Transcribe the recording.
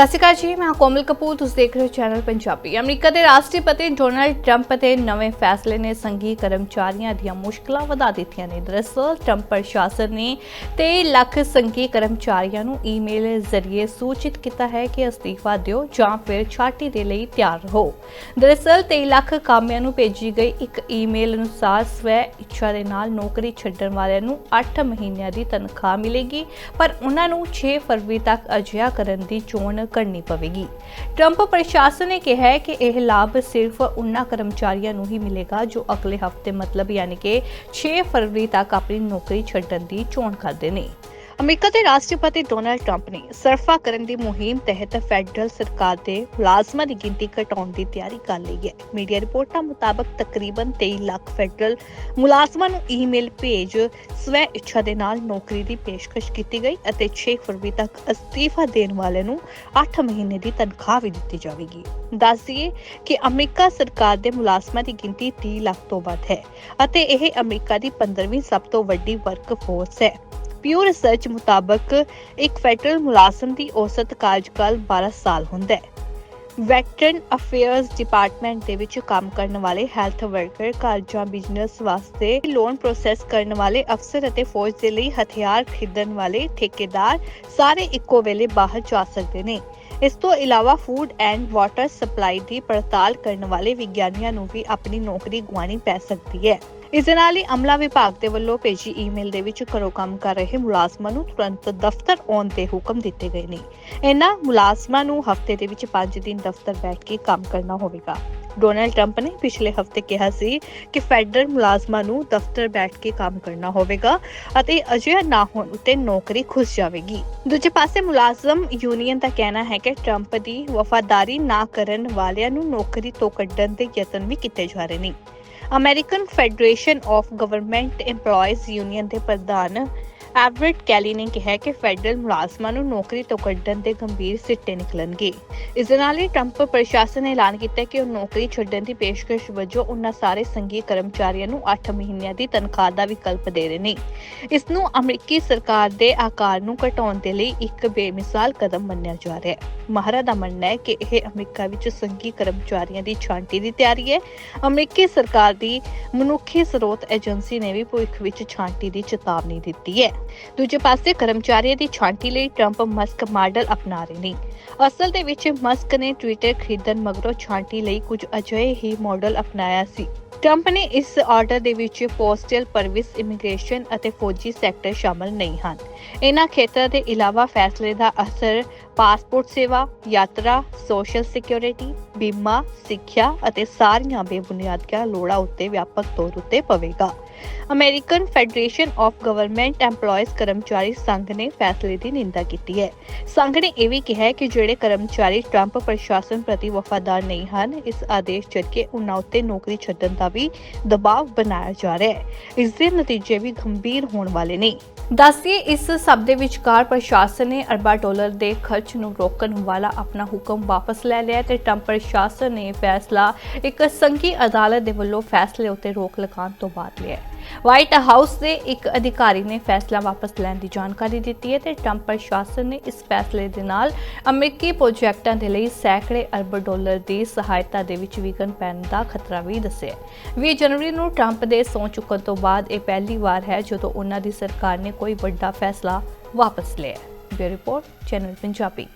ਸਤਿ ਸ਼੍ਰੀ ਅਕਾਲ ਜੀ, ਮੈਂ ਕੋਮਲ ਕਪੂਰ, ਤੁਸੀਂ ਦੇਖ ਰਹੇ ਹੋ ਚੈਨਲ ਪੰਜਾਬੀ। ਅਮਰੀਕਾ ਦੇ ਰਾਸ਼ਟਰਪਤੀ ਡੋਨਲਡ ਟਰੰਪ ਦੇ ਨਵੇਂ ਫੈਸਲੇ ਨੇ ਸੰਘੀ ਕਰਮਚਾਰੀਆਂ ਦੀਆਂ ਮੁਸ਼ਕਲਾਂ ਵਧਾ ਦਿੱਤੀਆਂ ਨੇ। ਦਰਅਸਲ, ਟਰੰਪ ਪ੍ਰਸ਼ਾਸਨ ਨੇ 23 ਲੱਖ ਸੰਘੀ ਕਰਮਚਾਰੀਆਂ ਨੂੰ ਈਮੇਲ ਜ਼ਰੀਏ ਸੂਚਿਤ ਕੀਤਾ ਹੈ ਕਿ ਅਸਤੀਫਾ ਦਿਓ ਜਾਂ ਫਿਰ ਛਾਟੀ ਦੇ ਲਈ ਤਿਆਰ ਰਹੋ। ਦਰਅਸਲ 23 ਲੱਖ ਕਾਮਿਆਂ ਨੂੰ ਭੇਜੀ ਗਈ ਇੱਕ ਈਮੇਲ ਅਨੁਸਾਰ ਸਵੈ ਇੱਛਾ ਦੇ ਨਾਲ ਨੌਕਰੀ ਛੱਡਣ ਵਾਲਿਆਂ ਨੂੰ 8 ਮਹੀਨਿਆਂ ਦੀ ਤਨਖਾਹ ਮਿਲੇਗੀ, ਪਰ ਉਹਨਾਂ ਨੂੰ 6 ਫਰਵਰੀ ਤੱਕ ਅਜਿਹਾ ਕਰਨ ਦੀ ਚੋਣ ਕਰਨੀ ਪਵੇਗੀ। ਟਰੰਪ ਪ੍ਰਸ਼ਾਸਨ ਨੇ ਕਿਹਾ ਹੈ ਕਿ ਇਹ ਲਾਭ ਸਿਰਫ ਉਹਨਾਂ ਕਰਮਚਾਰੀਆਂ ਨੂੰ ਹੀ ਮਿਲੇਗਾ ਜੋ ਅਗਲੇ ਹਫ਼ਤੇ ਮਤਲਬ ਯਾਨੀ ਕਿ 6 ਫਰਵਰੀ ਤੱਕ ਆਪਣੀ ਨੌਕਰੀ ਛੱਡਣ ਦੀ ਚੋਣ ਕਰਦੇ ਨੇ। ਅਮਰੀਕਾ ਦੇ ਰਾਸ਼ਟਰਪਤੀ ਡੋਨਾਲਡ ਟਰੰਪ ਨੇ ਸਰਫਾ ਕਰਨ ਦੀ ਮੁਹਿੰਮ ਤਹਿਤ ਫੈਡਰਲ ਸਰਕਾਰ ਦੇ ਮੁਲਾਜ਼ਮਾਂ ਦੀ ਗਿਣਤੀ ਘਟਾਉਣ ਦੀ ਤਿਆਰੀ ਕਰ ਲਈ ਹੈ। ਮੀਡੀਆ ਰਿਪੋਰਟਾਂ ਮੁਤਾਬਕ ਤਕਰੀਬਨ 23 ਲੱਖ ਫੈਡਰਲ ਮੁਲਾਜ਼ਮਾਂ ਨੂੰ ਈਮੇਲ ਭੇਜ ਸਵੈ ਇੱਛਾ ਦੇ ਨਾਲ ਨੌਕਰੀ ਦੀ ਪੇਸ਼ਕਸ਼ ਕੀਤੀ ਗਈ ਅਤੇ 6 ਫਰਵਰੀ ਤੱਕ ਅਸਤੀਫਾ ਦੇਣ ਵਾਲਿਆਂ ਨੂੰ 8 ਮਹੀਨੇ ਦੀ ਤਨਖਾਹ ਵੀ ਦਿੱਤੀ ਜਾਵੇਗੀ। ਦੱਸ ਦਈਏ ਕਿ ਅਮਰੀਕਾ ਸਰਕਾਰ ਦੇ ਮੁਲਾਜ਼ਮਾਂ ਦੀ ਗਿਣਤੀ 30 ਲੱਖ ਤੋਂ ਵੱਧ ਹੈ ਅਤੇ ਇਹ ਅਮਰੀਕਾ ਦੀ 15ਵੀਂ ਸਭ ਤੋਂ ਵੱਡੀ ਵਰਕ ਫੋਰਸ ਹੈ। ਪਿਊ ਰਿਸਰਚ ਮੁਤਾਬਕ ਇੱਕ ਫੈਡਰਲ ਮੁਲਾਜ਼ਮ ਦੀ ਔਸਤ ਕਾਰਜਕਾਲ 12 ਸਾਲ ਹੁੰਦਾ ਹੈ। ਵੈਟਰਨ ਅਫੇਅਰਸ ਡਿਪਾਰਟਮੈਂਟ ਦੇ ਵਿੱਚ ਕੰਮ ਕਰਨ ਵਾਲੇ ਹੈਲਥ ਵਰਕਰ ਘਰ ਜਾਂ ਬਿਜ਼ਨਸ ਵਾਸਤੇ ਲੋਨ ਪ੍ਰੋਸੈਸ ਕਰਨ ਵਾਲੇ ਅਫਸਰ ਅਤੇ ਫੌਜ ਦੇ ਲਈ ਹਥਿਆਰ ਖਰੀਦਣ ਵਾਲੇ ਠੇਕੇਦਾਰ ਸਾਰੇ ਇੱਕੋ ਵੇਲੇ ਬਾਹਰ ਜਾ ਸਕਦੇ ਨੇ। ਇਸ ਤੋਂ ਇਲਾਵਾ ਫੂਡ ਐਂਡ ਵਾਟਰ ਸਪਲਾਈ ਦੀ ਪੜਤਾਲ ਕਰਨ ਵਾਲੇ ਵਿਗਿਆਨੀਆਂ ਨੂੰ ਵੀ ਆਪਣੀ ਨੌਕਰੀ ਗਵਾਉਣੀ ਪੈ ਸਕਦੀ ਹੈ। ਇਸ ਦੇ ਨਾਲ ਹੀ ਅਮਲਾ ਵਿਭਾਗ ਦੇ ਵੱਲੋਂ ਭੇਜੀ ਈਮੇਲ ਦੇ ਵਿੱਚ ਘਰੋਂ ਕੰਮ ਕਰ ਰਹੇ ਮੁਲਾਜ਼ਮਾਂ ਨੂੰ ਤੁਰੰਤ ਦਫ਼ਤਰ ਆਉਣ ਦੇ ਹੁਕਮ ਦਿੱਤੇ ਗਏ ਨੇ। ਇਹਨਾਂ ਮੁਲਾਜ਼ਮਾਂ ਨੂੰ ਹਫ਼ਤੇ ਦੇ ਵਿੱਚ 5 ਦਿਨ ਦਫ਼ਤਰ ਬੈਠ ਕੇ ਕੰਮ ਕਰਨਾ ਹੋਵੇਗਾ। ਡੋਨਾਲਡ ਟਰੰਪ ਨੇ ਪਿਛਲੇ ਹਫ਼ਤੇ ਕਿਹਾ ਸੀ ਕਿ ਫੈਡਰਲ ਮੁਲਾਜ਼ਮਾਂ ਨੂੰ ਦਫ਼ਤਰ ਬੈਠ ਕੇ ਕੰਮ ਕਰਨਾ ਹੋਵੇਗਾ ਅਤੇ ਅਜਿਹਾ ਨਾ ਹੋਣ ਉਤੇ ਨੌਕਰੀ ਖੁੱਸ ਜਾਵੇਗੀ। ਦੂਜੇ ਪਾਸੇ ਮੁਲਾਜ਼ਮ ਯੂਨੀਅਨ ਦਾ ਕਹਿਣਾ ਹੈ ਕਿ ਟਰੰਪ ਦੀ ਵਫਾਦਾਰੀ ਨਾ ਕਰਨ ਵਾਲਿਆਂ ਨੂੰ ਨੌਕਰੀ ਤੋਂ ਕੱਢਣ ਦੇ ਯਤਨ ਵੀ ਕੀਤੇ ਜਾ ਰਹੇ ਨੇ। American federation of government EMPLOYEES union ਦੇ ਪ੍ਰਧਾਨ ਐਵਰਟ ਕੈਲੀ ਨੇ ਕਿਹਾ ਕਿ ਫੈਡਰਲ ਮੁਲਾਜ਼ਮਾਂ ਨੂੰ ਨੌਕਰੀ ਤੋਂ ਕੱਢਣ ਦੇ ਗੰਭੀਰ ਸਿੱਟੇ ਨਿਕਲਣਗੇ। ਇਸ ਦੇ ਨਾਲ ਹੀ ਟਰੰਪ ਪ੍ਰਸ਼ਾਸਨ ਨੇ ਐਲਾਨ ਕੀਤਾ ਕਿ ਉਹ ਨੌਕਰੀ ਛੱਡਣ ਦੀ ਪੇਸ਼ਕਸ਼ ਵਜੋਂ ਉਹਨਾਂ ਸਾਰੇ ਸੰਘੀ ਕਰਮਚਾਰੀਆਂ ਨੂੰ 8 ਮਹੀਨਿਆਂ ਦੀ ਤਨਖਾਹ ਦਾ ਵਿਕਲਪ ਦੇ ਰਹੇ ਨੇ। ਇਸ ਨੂੰ ਅਮਰੀਕੀ ਸਰਕਾਰ ਦੇ ਆਕਾਰ ਨੂੰ ਘਟਾਉਣ ਦੇ ਲਈ ਇੱਕ ਬੇਮਿਸਾਲ ਕਦਮ ਮੰਨਿਆ ਜਾ ਰਿਹਾ ਹੈ। ਮਾਹਰਾਂ ਦਾ ਮੰਨਣਾ ਹੈ ਕਿ ਇਹ ਅਮਰੀਕਾ ਵਿੱਚ ਸੰਘੀ ਕਰਮਚਾਰੀਆਂ ਦੀ ਛਾਂਟੀ ਦੀ ਤਿਆਰੀ ਹੈ। ਅਮਰੀਕੀ ਸਰਕਾਰ ਦੀ ਮਨੁੱਖੀ ਸਰੋਤ ਏਜੰਸੀ ਨੇ ਵੀ ਭਵਿੱਖ ਵਿੱਚ ਛਾਂਟੀ ਦੀ ਚੇਤਾਵਨੀ ਦਿੱਤੀ ਹੈ। ਦੂਜੇ ਪਾਸੇ ਕਰਮਚਾਰੀਆਂ ਦੀ ਛਾਂਟੀ ਲਈ ਟਰੰਪ ਮਸਕ ਮਾਡਲ ਅਪਣਾ ਰਹੇ ਨੇ। ਅਸਲ ਦੇ ਵਿੱਚ ਮਸਕ ਨੇ ਟਵਿੱਟਰ ਖਰੀਦਣ ਮਗਰੋਂ ਛਾਂਟੀ ਲਈ ਕੁਝ ਅਜਿਹੇ ਹੀ ਮਾਡਲ ਅਪਣਾਇਆ ਸੀ। ਟਰੰਪ ਨੇ ਇਸ ਆਰਡਰ ਦੇ ਵਿੱਚ ਪੋਸਟਲ ਪਰਵਿਸ, ਇਮੀਗ੍ਰੇਸ਼ਨ ਅਤੇ ਫੌਜੀ ਸੈਕਟਰ ਸ਼ਾਮਲ ਨਹੀਂ ਹਨ। ਇਹਨਾਂ ਖੇਤਰਾਂ ਦੇ ਇਲਾਵਾ ਫੈਸਲੇ ਦਾ ਅਸਰ ਪਾਸਪੋਰਟ ਸੇਵਾ, ਯਾਤਰਾ, ਸੋਸ਼ਲ ਸਿਕਿਉਰਿਟੀ, ਬੀਮਾ, ਸਿੱਖਿਆ ਅਤੇ ਸਾਰੀਆਂ ਬੇਬੁਨਿਆਦੀਆਂ ਲੋੜਾਂ ਉੱਤੇ ਵਿਆਪਕ ਤੌਰ ਉੱਤੇ ਪਵੇਗਾ। American federation of government EMPLOYEES ਕਰਮਚਾਰੀ ਸੰਘ ਨੇ ਫੈਸਲੇ ਦੀ ਨਿੰਦਾ ਕੀਤੀ ਹੈ। ਸੰਘ ਨੇ ਇਹ ਵੀ ਕਿਹਾ ਕਿ ਜਿਹੜੇ ਕਰਮਚਾਰੀ ਟਰੰਪ ਪ੍ਰਸ਼ਾਸਨ ਪ੍ਰਤੀ ਵਫਾਦਾਰ ਨਹੀਂ ਹਨ, ਇਸ ਆਦੇਸ਼ ਜਰੀਏ ਉਨ੍ਹਾਂ ਉੱਤੇ ਨੌਕਰੀ ਛੱਡਣ ਦਾ ਵੀ ਦਬਾਅ ਬਣਾਇਆ ਜਾ ਰਿਹਾ ਹੈ। ਇਸ ਦੇ ਨਤੀਜੇ ਵੀ ਗੰਭੀਰ ਹੋਣ ਵਾਲੇ ਨੇ। ਦੱਸਿਏ, ਇਸ ਸਭ ਦੇ ਵਿਚਕਾਰ ਪ੍ਰਸ਼ਾਸਨ ਨੇ ਅਰਬਾਂ ਡਾਲਰ ਦੇ ਖਰਚ ਨੂੰ ਰੋਕਣ ਵਾਲਾ ਆਪਣਾ ਹੁਕਮ ਵਾਪਸ ਲੈ ਲਿਆ ਤੇ ਟਰੰਪ ਪ੍ਰਸ਼ਾਸਨ ਨੇ ਫੈਸਲਾ ਇੱਕ ਸੰਘੀ ਅਦਾਲਤ ਦੇ ਵੱਲੋਂ ਫੈਸਲੇ ਉੱਤੇ ਰੋਕ ਲਗਾਉਣ ਤੋਂ ਬਾਅਦ ਲਿਆ ਵਾਈਟ ਹਾਊਸ ਦੇ ਇੱਕ ਅਧਿਕਾਰੀ ਨੇ ਫੈਸਲਾ ਵਾਪਸ ਲੈਣ ਦੀ ਜਾਣਕਾਰੀ ਦਿੱਤੀ ਹੈ ਤੇ ਟਰੰਪ ਪ੍ਰਸ਼ਾਸਨ ਨੇ ਇਸ ਫੈਸਲੇ ਦੇ ਨਾਲ ਅਮਰੀਕੀ ਪ੍ਰੋਜੈਕਟਾਂ ਦੇ ਲਈ ਸੈਂਕੜੇ ਅਰਬ ਡਾਲਰ ਦੀ ਸਹਾਇਤਾ ਦੇ ਵਿੱਚ ਵਿਘਨ ਪੈਣ ਦਾ ਖਤਰਾ ਵੀ ਦੱਸਿਆ ਹੈ। 20 ਜਨਵਰੀ ਨੂੰ ਟਰੰਪ ਦੇ ਸਹੁੰ ਚੁੱਕਣ ਤੋਂ ਬਾਅਦ ਇਹ ਪਹਿਲੀ ਵਾਰ ਹੈ ਜਦੋਂ ਉਹਨਾਂ ਦੀ ਸਰਕਾਰ ਨੇ ਕੋਈ ਵੱਡਾ ਫੈਸਲਾ ਵਾਪਸ ਲਿਆ ਹੈ। Report channel Punjabi.